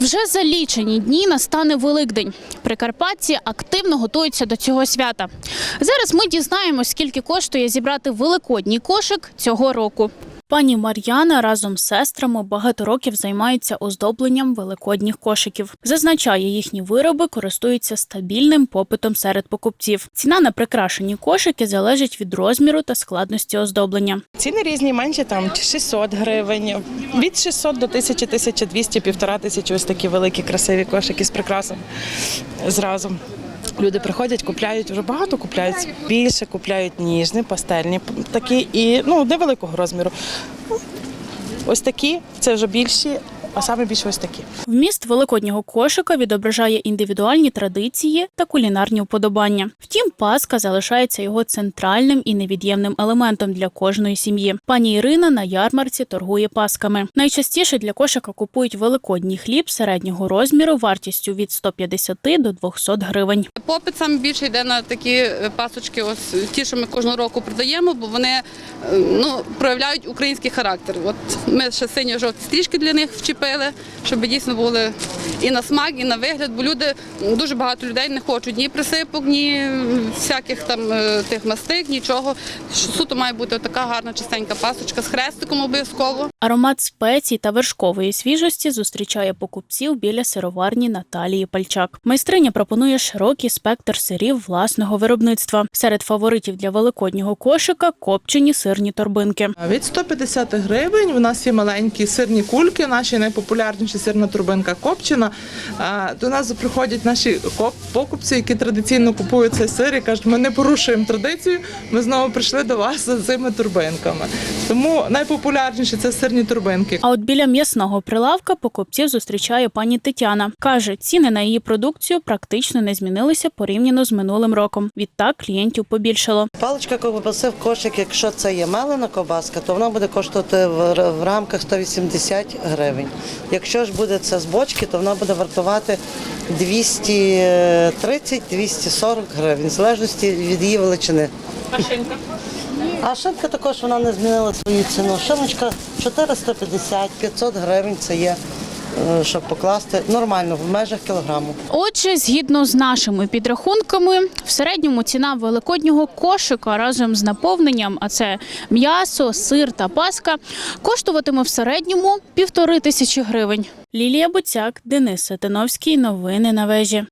Вже за лічені дні настане Великдень. Прикарпатці активно готуються до цього свята. Зараз ми дізнаємось, скільки коштує зібрати великодній кошик цього року. Пані Мар'яна разом з сестрами багато років займається оздобленням великодніх кошиків. Зазначає, їхні вироби користуються стабільним попитом серед покупців. Ціна на прикрашені кошики залежить від розміру та складності оздоблення. Ціни різні, менші там 600 гривень, від 600 до 1000, 1200, півтора тисячі ось такі великі красиві кошики з прикрасом зразу. Люди приходять, купляють вже багато купляють більше, купляють ніжні, пастельні такі і ну невеликого розміру. Ось такі, це вже більші, а саме більше ось такі. Вміст великоднього кошика відображає індивідуальні традиції та кулінарні вподобання. Втім, паска залишається його центральним і невід'ємним елементом для кожної сім'ї. Пані Ірина на ярмарці торгує пасками. Найчастіше для кошика купують великодній хліб середнього розміру вартістю від 150 до 200 гривень. Попит саме більше йде на такі е, пасочки, ось ті, що ми кожного року продаємо, бо вони е, ну, проявляють український характер. От ми ще синьо-жовті стрічки для них вчепили, щоб дійсно були і на смак, і на вигляд, бо люди дуже багато людей не хочуть ні присипок, ні всяких там е, тих мастик, нічого. Суто має бути така гарна чистенька пасочка з хрестиком обов'язково. Аромат спецій та вершкової свіжості зустрічає покупців біля сироварні Наталії Пальчак. Майстриня пропонує широкий спектр сирів власного виробництва. Серед фаворитів для великоднього кошика копчені сирні торбинки. Від 150 гривень у нас є маленькі сирні кульки, наші найпопулярніші сирна турбинка копчена. А, До нас приходять наші покупці, які традиційно купують цей сир і кажуть, ми не порушуємо традицію, ми знову прийшли до вас за цими турбинками. Тому найпопулярніші це сирні турбинки. А от біля м'ясного прилавка покупців зустрічає пані Тетяна. каже, ціни на її продукцію практично не змінилися порівняно з минулим роком. Відтак клієнтів побільшало. Паличка ковбаси в кошик, якщо це є мелена ковбаска, то вона буде коштувати в, в рамках 180 гривень. Якщо ж буде це з бочки, то вона буде вартувати 230-240 гривень, в залежності від її величини. А шинка також вона не змінила свою ціну. Шиночка 450-500 гривень це є, щоб покласти нормально в межах кілограму. Отже, згідно з нашими підрахунками, в середньому ціна великоднього кошика разом з наповненням, а це м'ясо, сир та паска, коштуватиме в середньому півтори тисячі гривень. Лілія Буцяк, Денис Сатиновський. Новини на вежі.